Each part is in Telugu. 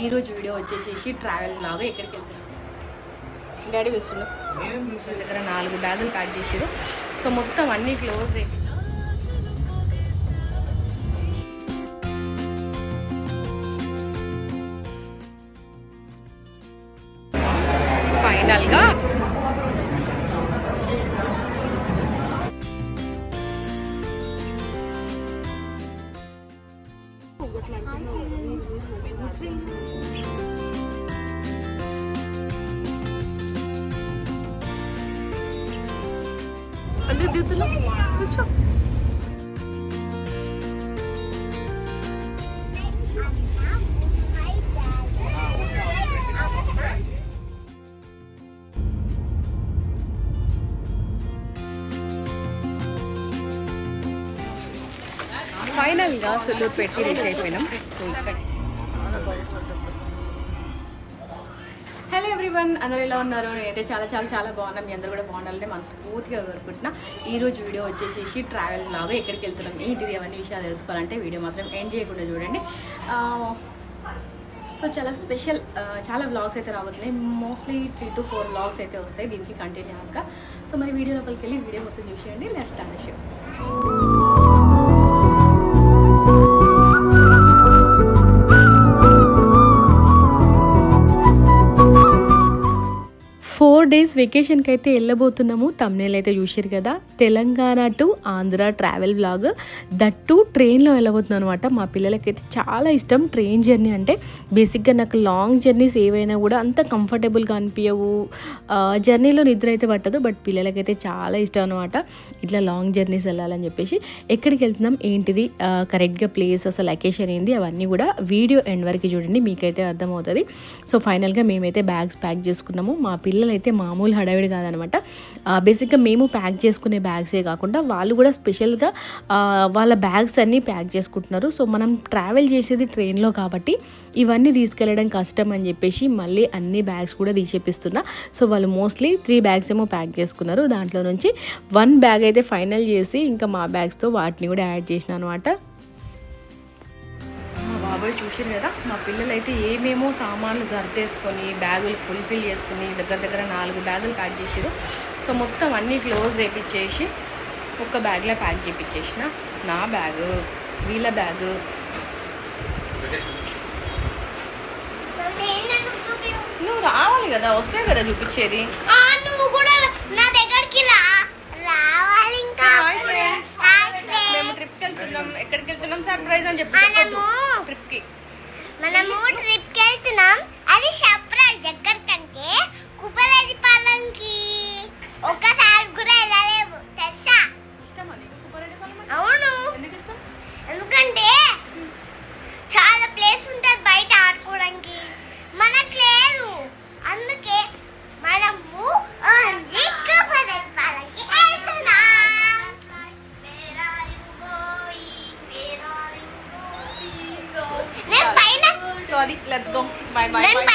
ఈరోజు వీడియో వచ్చేసేసి ట్రావెల్ లాగా ఎక్కడికి వెళ్తున్నాం డాడీ పిలుస్తుండు వాళ్ళ దగ్గర నాలుగు బ్యాగులు ప్యాక్ చేసారు సో మొత్తం అన్నీ క్లోజ్ అయిపోయి ఫైనల్గా సుల్లూరు పెట్టి రీచ్ అయిపోయినాం. సో ఇక్కడ. హలో ఎవ్రీవన్ అందరూ ఎలా ఉన్నారు? నేనైతే చాలా చాలా చాలా బాగున్నాం. మీ అందరూ కూడా బాగుండాలని మనస్ఫూర్తిగా కోరుకుంటున్నా. ఈ రోజు వీడియో వచ్చేసేసి ట్రావెల్ లాగా ఎక్కడికి వెళ్తున్నాం? ఏంటిది? అవన్నీ విషయాలు తెలుసుకోవాలంటే వీడియో మాత్రం ఎండ్ చేయకుండా చూడండి. సో చాలా స్పెషల్ చాలా వ్లాగ్స్ అయితే రాబోతున్నాయి. Mostly three two four vlogs అయితే వస్తాయి దీనికి కంటిన్యూస్గా సో మరి వీడియో లోపలికి వెళ్ళి వీడియో మొత్తం చూసేయండి. Let's start show four days వెకేషన్కి అయితే వెళ్ళబోతున్నాము తమ్నేల్ అయితే చూసారు కదా. Telangana to Andhra travel blog that too ట్రైన్లో వెళ్ళబోతున్నాను అనమాట మా పిల్లలకైతే చాలా ఇష్టం ట్రైన్ జర్నీ అంటే. బేసిక్గా నాకు లాంగ్ జర్నీస్ ఏవైనా కూడా అంత కంఫర్టబుల్గా అనిపించవు జర్నీలో నిద్ర అయితే పట్టదు బట్ పిల్లలకైతే చాలా ఇష్టం అనమాట ఇట్లా లాంగ్ జర్నీస్ వెళ్ళాలని చెప్పేసి. ఎక్కడికి వెళ్తున్నాం? ఏంటిది? కరెక్ట్గా ప్లేస్ అసలు లొకేషన్ ఏంది? అవన్నీ కూడా వీడియో ఎండ్ వరకు చూడండి. మీకైతే అర్థమవుతుంది. సో ఫైనల్గా మేమైతే బ్యాగ్స్ ప్యాక్ చేసుకున్నాము. మా పిల్లలైతే మామూలు హడావిడి కాదనమాట. బేసిక్గా మేము ప్యాక్ చేసుకునే బ్యాగ్సే కాకుండా వాళ్ళు కూడా స్పెషల్గా వాళ్ళ బ్యాగ్స్ అన్నీ ప్యాక్ చేసుకుంటున్నారు. సో మనం ట్రావెల్ చేసేది ట్రైన్లో కాబట్టి ఇవన్నీ తీసుకెళ్ళడం కష్టం అని చెప్పేసి మళ్ళీ అన్ని బ్యాగ్స్ కూడా తీసేపిస్తున్నా. సో వాళ్ళు మోస్ట్లీ త్రీ బ్యాగ్స్ ఏమో ప్యాక్ చేసుకున్నారు. దాంట్లో నుంచి వన్ బ్యాగ్ అయితే ఫైనల్ చేసి ఇంకా మా బ్యాగ్స్తో వాటిని కూడా యాడ్ చేసిన అనమాట. బాబాయ్ చూసారు కదా మా పిల్లలు అయితే ఏమేమో సామాన్లు జర్దేసుకొని బ్యాగులు ఫుల్ఫిల్ చేసుకుని దగ్గర దగ్గర నాలుగు బ్యాగులు ప్యాక్ చేసారు సో మొత్తం అన్నీ క్లోజ్ చేపించేసి ఒక బ్యాగ్లో ప్యాక్ చేపించేసిన. నా బ్యాగు వీళ్ళ బ్యాగు. నువ్వు రావాలి కదా వస్తే కదా చూపించేది. నువ్వు కూడా నా దగ్గరికి రావాలి ఇంకా హాయ్ ఫ్రెండ్స్ హాయ్ ఫ్రెండ్స్. మేము ట్రిప్కి వెళ్తున్నాం ఎక్కడికి వెళ్తున్నాం సర్ప్రైజ్ అని చెప్పి మనము ట్రిప్కి మనము ట్రిప్కి వెళ్తున్నాం అది సర్ప్రైజ్ ఎక్కడికంటే కుప్పలేది పాలెంకి. ఒక్కసారి కూడా వెళ్ళలేము తెలుసా? అవును. ఎందుకంటే చాలా ప్లేస్ ఉంటుంది బయట ఆడుకోవడానికి. మనకు లేదు. అందుకే let's go bye bye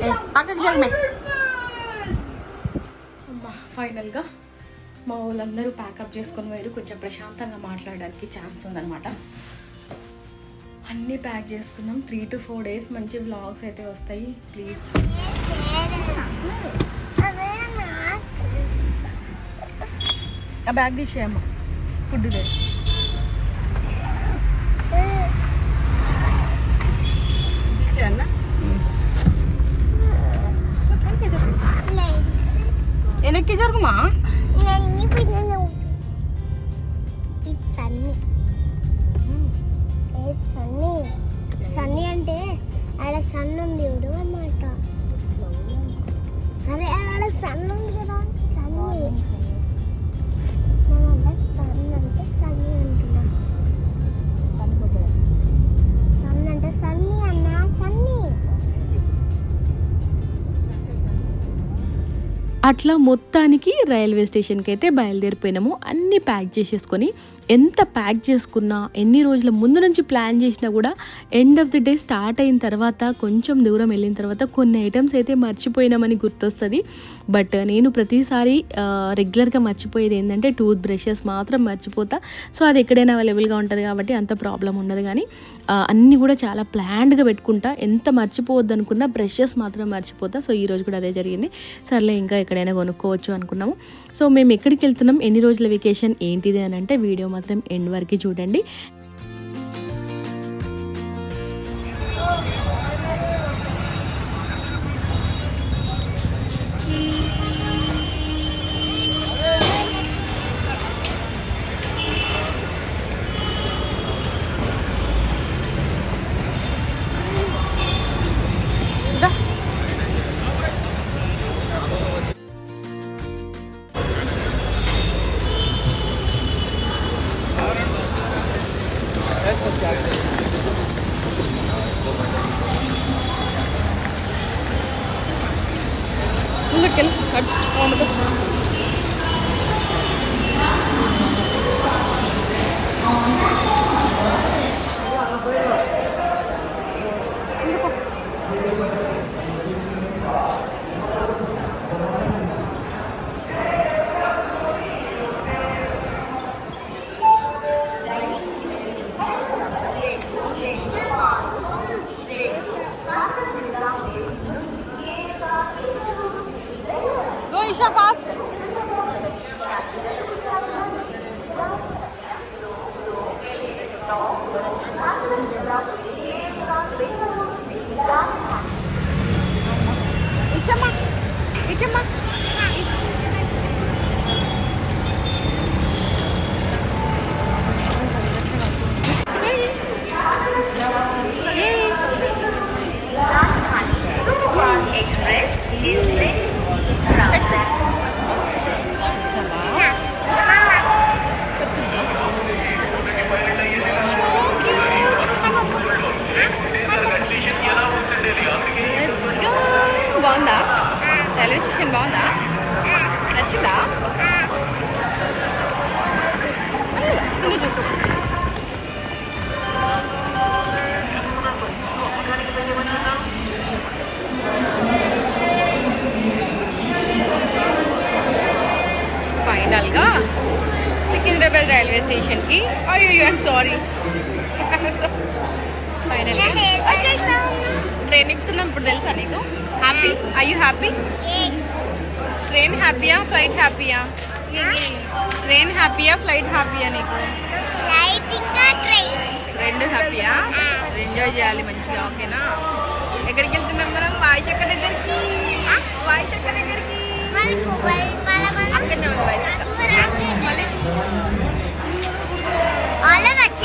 guys. ఫైనల్గా మా వాళ్ళందరూ ప్యాకప్ చేసుకొని పోయారు. కొంచెం ప్రశాంతంగా మాట్లాడడానికి ఛాన్స్ ఉందన్నమాట. అన్నీ ప్యాక్ చేసుకున్నాం. త్రీ టు ఫోర్ డేస్ మంచి వ్లాగ్స్ అయితే వస్తాయి. ప్లీజ్. ఆ బ్యాగ్ తీసేయమ్మా. ఫుడ్ లేదు देखिए ज़रूर माँ అట్లా మొత్తానికి రైల్వే స్టేషన్కి అయితే బయలుదేరిపోయినాము. అన్నీ ప్యాక్ చేసేసుకొని ఎంత ప్యాక్ చేసుకున్నా ఎన్ని రోజుల ముందు నుంచి ప్లాన్ చేసినా కూడా end of the day start అయిన తర్వాత కొంచెం దూరం వెళ్ళిన తర్వాత కొన్ని ఐటమ్స్ అయితే మర్చిపోయినామని గుర్తొస్తుంది. బట్ నేను ప్రతిసారి రెగ్యులర్గా మర్చిపోయేది ఏంటంటే టూత్ బ్రషెస్ మాత్రం మర్చిపోతా. సో అది ఎక్కడైనా అవైలబుల్గా ఉంటుంది కాబట్టి అంత ప్రాబ్లం ఉండదు కానీ అన్నీ కూడా చాలా ప్లాన్డ్గా పెట్టుకుంటా. ఎంత మర్చిపోవద్దు అనుకున్నా బ్రషెస్ మాత్రం మర్చిపోతా. సో ఈరోజు కూడా అదే జరిగింది. సర్లే ఇంకా ఎక్కడైనా కొనుక్కోవచ్చు అనుకున్నాము. సో మేము ఎక్కడికి వెళ్తున్నాం? ఎన్ని రోజుల వెకేషన్ ఏంటిది అని అంటే వీడియో మాత్రం ఎండ్ వరకు చూడండి. ఫైనల్ ట్రైన్ ఎక్కుతున్నాం ఇప్పుడు తెలుసా నీకు? Happy I you happy train హ్యాపీయా ఫ్లైట్ హ్యాపీయా ట్రైన్ హ్యాపీయా ఫ్లైట్ హ్యాపీయా నీకు? రెండు హ్యాపీయా ఎంజాయ్ చేయాలి మంచిగా ఓకేనా? ఎక్కడికి వెళ్తున్నాం మనం? వాయి చెక్క దగ్గరికి. వాయి చెక్క దగ్గరికి అక్కడనే ఉంది వాయి చెక్క మళ్ళీ?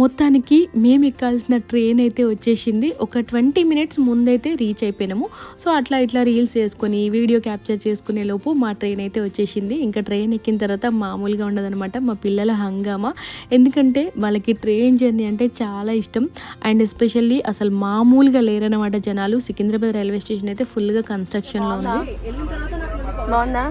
మొత్తానికి మేము ఎక్కాల్సిన ట్రైన్ అయితే వచ్చేసింది. ఒక ట్వంటీ మినిట్స్ ముందైతే రీచ్ అయిపోయినాము. సో అట్లా ఇట్లా రీల్స్ చేసుకొని వీడియో క్యాప్చర్ చేసుకునే లోపు మా ట్రైన్ అయితే వచ్చేసింది. ఇంకా ట్రైన్ ఎక్కిన తర్వాత మామూలుగా ఉండదన్నమాట. మా పిల్లల హంగామా. ఎందుకంటే వాళ్ళకి ట్రైన్ జర్నీ అంటే చాలా ఇష్టం. అండ్ ఎస్పెషల్లీ అసలు మామూలుగా లేరన్నమాట జనాలు. సికింద్రాబాద్ రైల్వే స్టేషన్ అయితే ఫుల్గా కన్స్ట్రక్షన్లో ఉంది. బాగుందా?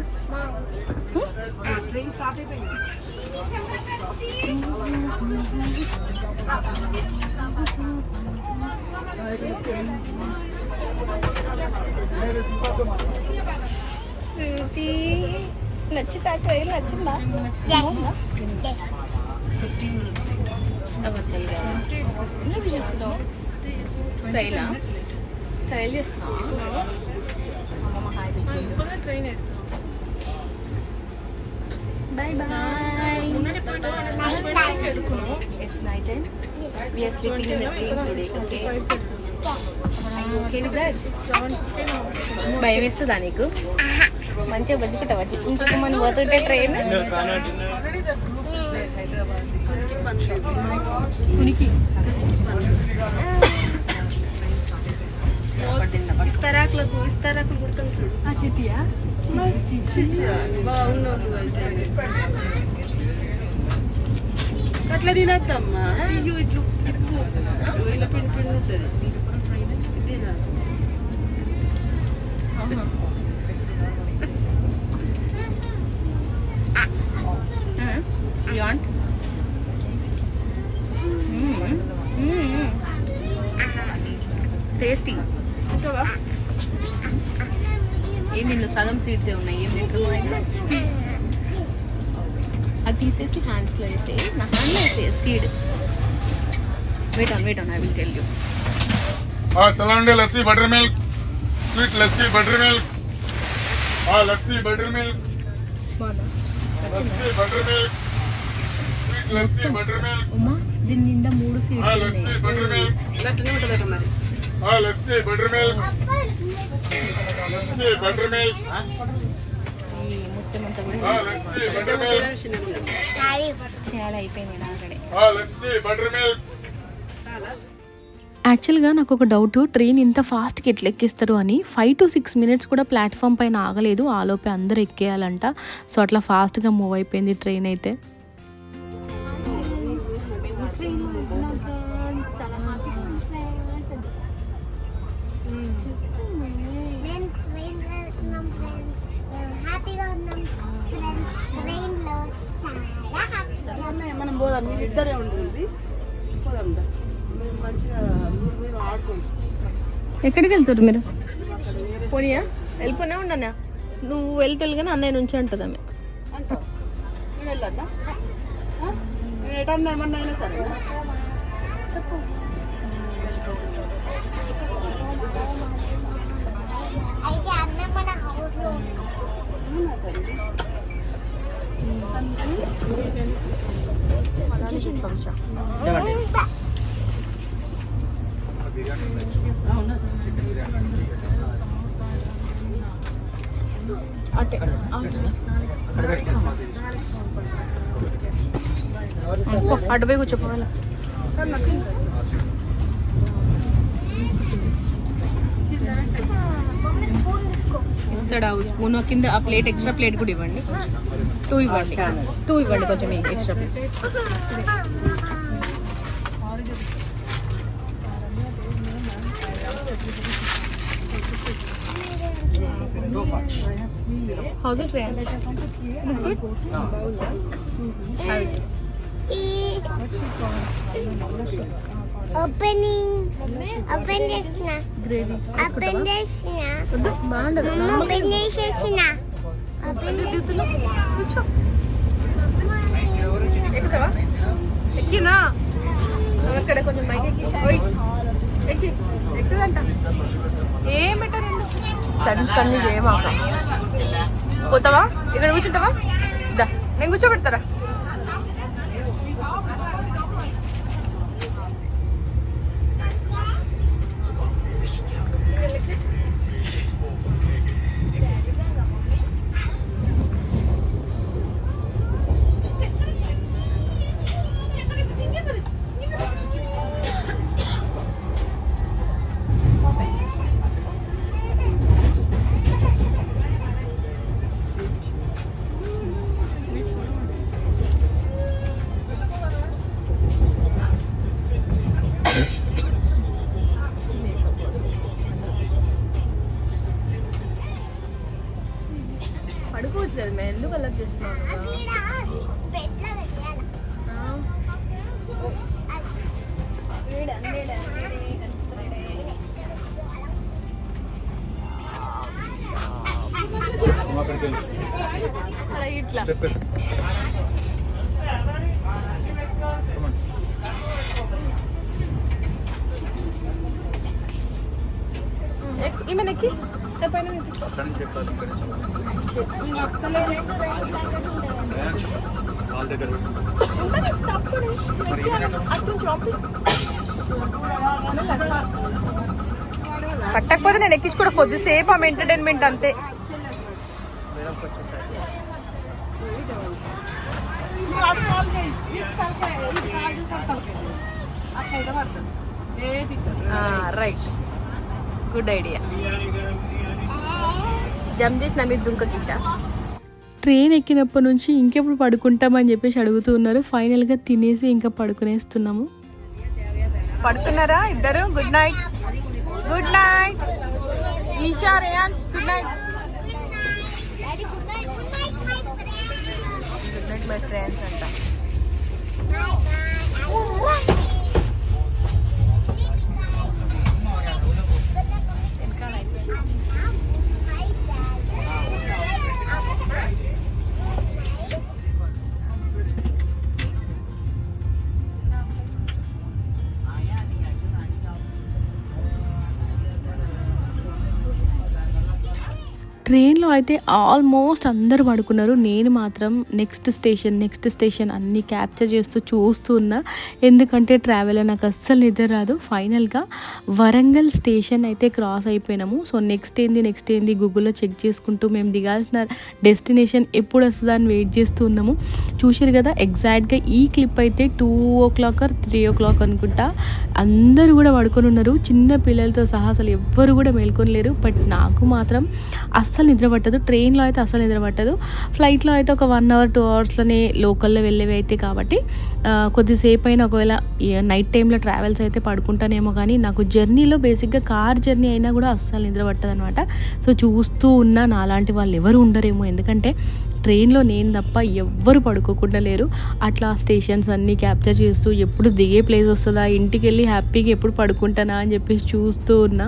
నచ్చిందా ట్రైన్ నచ్చిందా ఎందుకు చేస్తున్నావు స్టైలా స్టైల్ చేస్తున్నావా అమ్మమ్మ hi train bye bye it's night and we are sleeping in the train today okay? భయం వేస్తుందా నీకు? మంచిగా బజ్జుకుంటావా ఇంకొక మనం పోతుంటే ట్రైన్ ఇస్తారాకులకు ఇస్తారాకులు కుడతాం చూడు. చెట్టియా? బాగున్నావు అయితే అట్లా తినద్దమ్మా. ఇయ్యు ఇట్లు ఇప్పు. ఇలా పిండి పిండి ఉంటుంది? టేస్టీ. తింటావా ఏ నిన్ను సగం సీడ్సే ఉన్నాయి? ఏం తింటారు తీసేసి హ్యాండ్స్లో వేసే నా హ్యాండ్లో వేసే seed wait on wait on I will tell you సలాండి lassi buttermilk sweet lassi buttermilk lassi buttermilk lassi buttermilk sweet lassi buttermilk Uma దీని నిండా మూడు సీడ్స్ లస్సీ బటర్ మిల్క్ ఇలానే ఉంటదట మరి lassi butter milk lassi butter milk అయిపోయింది ఆల్రెడీ యాక్చువల్గా నాకు ఒక డౌట్ ట్రైన్ ఇంత ఫాస్ట్కి ఎట్లా ఎక్కిస్తారు అని ఫైవ్ టు సిక్స్ మినిట్స్ కూడా ప్లాట్ఫామ్ పైన ఆగలేదు ఆలోపే అందరూ ఎక్కేయాలంట. సో అట్లా ఫాస్ట్గా మూవ్ అయిపోయింది ట్రైన్ అయితే. పోదాం మీరు ఇద్దరే ఉంటుంది పోదాం దా. మీరు మంచిగా మీరు మీరు ఆడుకోండి. ఎక్కడికి వెళ్తారు మీరు? పోనీయా? వెళ్ళిపోయినా ఉండనా? నువ్వు వెళ్తే కానీ అన్నయ్య నుంచి అంటుంది ఆమె ఎటన్నా ఏమన్నా అయినా సరే. అయితే అన్న మన హౌస్లో అటే అటుపోయి ఇస్తాడు ఆ స్పూన్ కింద ఆ ప్లేట్ ఎక్స్ట్రా ప్లేట్ కూడా ఇవ్వండి టూ ఇవ్వండి టూ ఇవ్వండి కొంచెం extra plates how's it it's good Opening open చేసిన. ఓపెన్ చేసిన. ఓపెన్ చేసేసిన. ఓపెన్ ఎక్కినా? అక్కడ కొంచెం బైక్ ఎక్కి. ఎక్కుదంట. ఏం పెట్టారు స్టంట్స్ అన్ని చేయమాక పోతావా? ఇక్కడ కూర్చుంటావా? దా. నేను కూర్చోబెడతారా? ఇట్లా. పైన. పట్టకపోతే నేను ఎక్కించుకోవడం కొద్దిసేపు ఆమె ఎంటర్టైన్మెంట్ అంతే. రైట్ గుడ్ ఐడియా జంప్ చేసిన మీద దుంక కిషా. ట్రైన్ ఎక్కినప్పటి నుంచి ఇంకెప్పుడు పడుకుంటామని చెప్పేసి అడుగుతూ ఉన్నారు. ఫైనల్గా తినేసి ఇంకా పడుకునేస్తున్నాము. పడుకున్నారా ఇద్దరు? Good night good night Isha Reyans good night daddy good night good night my friend good night my friends అంట. ట్రైన్లో అయితే ఆల్మోస్ట్ అందరు పడుకున్నారు. నేను మాత్రం నెక్స్ట్ స్టేషన్ నెక్స్ట్ స్టేషన్ అన్నీ క్యాప్చర్ చేస్తూ చూస్తూ ఉన్నా. ఎందుకంటే ట్రావెల్ నాకు అస్సలు నిద్ర రాదు. ఫైనల్గా వరంగల్ స్టేషన్ అయితే క్రాస్ అయిపోయినాము. సో నెక్స్ట్ ఏంది నెక్స్ట్ ఏంది గూగుల్లో చెక్ చేసుకుంటూ మేము దిగాల్సిన డెస్టినేషన్ ఎప్పుడు వస్తుందా అని వెయిట్ చేస్తూ ఉన్నాము. చూసారు కదా ఎగ్జాక్ట్గా ఈ క్లిప్ అయితే two o'clock or three o'clock అనుకుంటా. అందరూ కూడా పడుకొని ఉన్నారు. చిన్న పిల్లలతో సహా అసలు ఎవ్వరు కూడా మేల్కొని లేరు. బట్ నాకు మాత్రం అస్సలు నిద్ర పట్టదు. ట్రైన్లో అయితే అస్సలు నిద్ర పట్టదు. ఫ్లైట్లో అయితే ఒక వన్ అవర్ టూ అవర్స్లోనే లోకల్లో వెళ్ళేవి అయితే కాబట్టి కొద్దిసేపు అయినా ఒకవేళ నైట్ టైంలో ట్రావెల్స్ అయితే పడుకుంటానేమో కానీ నాకు జర్నీలో బేసిక్గా కార్ జర్నీ అయినా కూడా అస్సలు నిద్ర పట్టదు అనమాట సో చూస్తూ ఉన్నా నాలాంటి వాళ్ళు ఎవరు ఉండరేమో. ఎందుకంటే ట్రైన్లో నేను తప్ప ఎవ్వరు పడుకోకుండా లేరు. అట్లా స్టేషన్స్ అన్నీ క్యాప్చర్ చేస్తూ ఎప్పుడు దిగే ప్లేస్ వస్తుందా ఇంటికి వెళ్ళి హ్యాపీగా ఎప్పుడు పడుకుంటానా అని చెప్పేసి చూస్తూ ఉన్నా.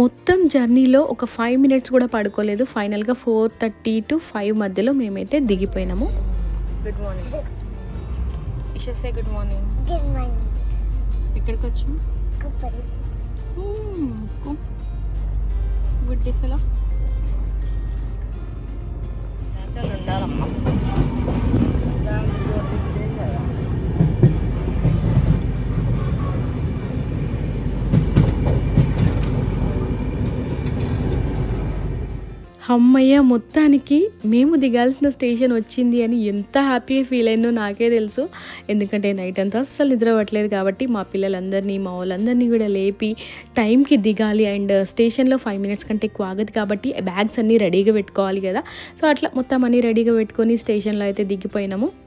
మొత్తం జర్నీలో ఒక ఫైవ్ మినిట్స్ కూడా పడుకోలేదు. ఫైనల్గా ఫోర్ థర్టీ టు ఫైవ్ మధ్యలో మేమైతే దిగిపోయినాము. Good morning Isha say good morning good morning ఇక్కడికి వచ్చాం కుప్పరి గుడ్ ఫెలో ఉండాలమ్మా. అమ్మయ్య మొత్తానికి మేము దిగాల్సిన స్టేషన్ వచ్చింది అని ఎంత హ్యాపీగా ఫీల్ అయిందో నాకే తెలుసు. ఎందుకంటే నైట్ అంతా అస్సలు నిద్రపట్టలేదు కాబట్టి మా పిల్లలందరినీ మా వాళ్ళందరినీ కూడా లేపి టైంకి దిగాలి. అండ్ స్టేషన్లో ఫైవ్ మినిట్స్ కంటే ఎక్కువ ఆగదు కాబట్టి బ్యాగ్స్ అన్నీ రెడీగా పెట్టుకోవాలి కదా. సో అట్లా మొత్తం అన్నీ రెడీగా పెట్టుకొని స్టేషన్లో అయితే దిగిపోయినాము.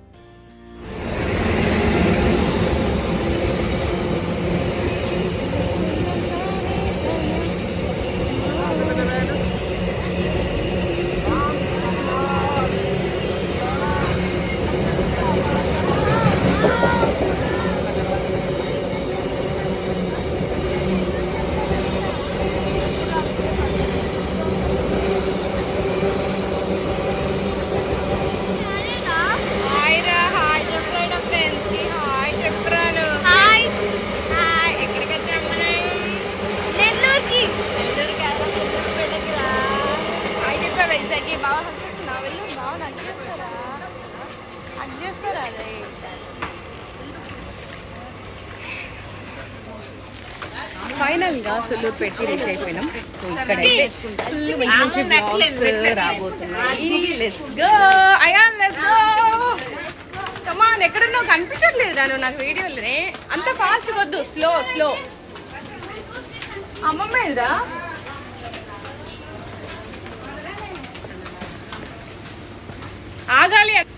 సుల్లూరు పెట్టి రీచ్ అయిపోయినాం. సో ఇక్కడైతే ఫుల్ మంచి మంచి బ్లాగ్స్ రాబోతున్నాయి. Let's go Ayaan let's go come on ఎక్కడున్నావు? కనిపించట్లేదు రాను నాకు వీడియోలోనే అంత ఫాస్ట్ వద్దు స్లో స్లో అమ్మమ్మ ఎదురా తమిళ్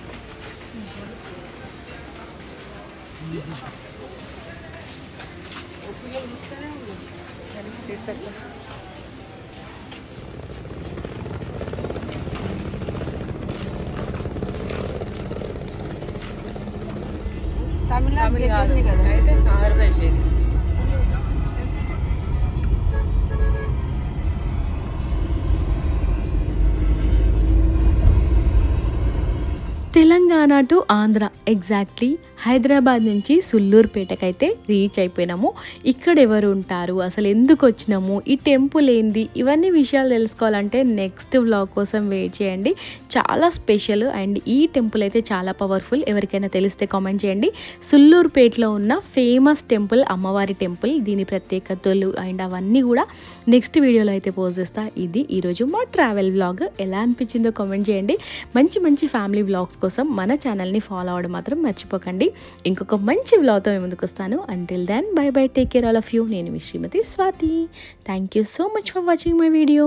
తెలంగాణ టు ఆంధ్ర ఎగ్జాక్ట్లీ హైదరాబాద్ నుంచి సుల్లూరుపేటకైతే రీచ్ అయిపోయినాము. ఇక్కడ ఎవరు ఉంటారు? అసలు ఎందుకు వచ్చినాము? ఈ టెంపుల్ ఏంది? ఇవన్నీ విషయాలు తెలుసుకోవాలంటే నెక్స్ట్ వ్లాగ్ కోసం వెయిట్ చేయండి. చాలా స్పెషల్ అండ్ ఈ టెంపుల్ అయితే చాలా పవర్ఫుల్. ఎవరికైనా తెలిస్తే కామెంట్ చేయండి. సుల్లూరుపేటలో ఉన్న ఫేమస్ టెంపుల్ అమ్మవారి టెంపుల్ దీని ప్రత్యేకతలు అండ్ అవన్నీ కూడా నెక్స్ట్ వీడియోలో అయితే పోస్ట్ చేస్తా. ఇది ఈరోజు మా ట్రావెల్ వ్లాగ్. ఎలా అనిపించిందో కామెంట్ చేయండి. మంచి మంచి ఫ్యామిలీ వ్లాగ్స్ కోసం మన ఛానల్ని ఫాలో అవ్వడం మాత్రం మర్చిపోకండి. ఇంకొక మంచి వ్లాగ్తో మేము ముందుకు వస్తాను. Until then bye bye take care all of you నేను మీ Shrimati Swathi. Thank you so much for watching my video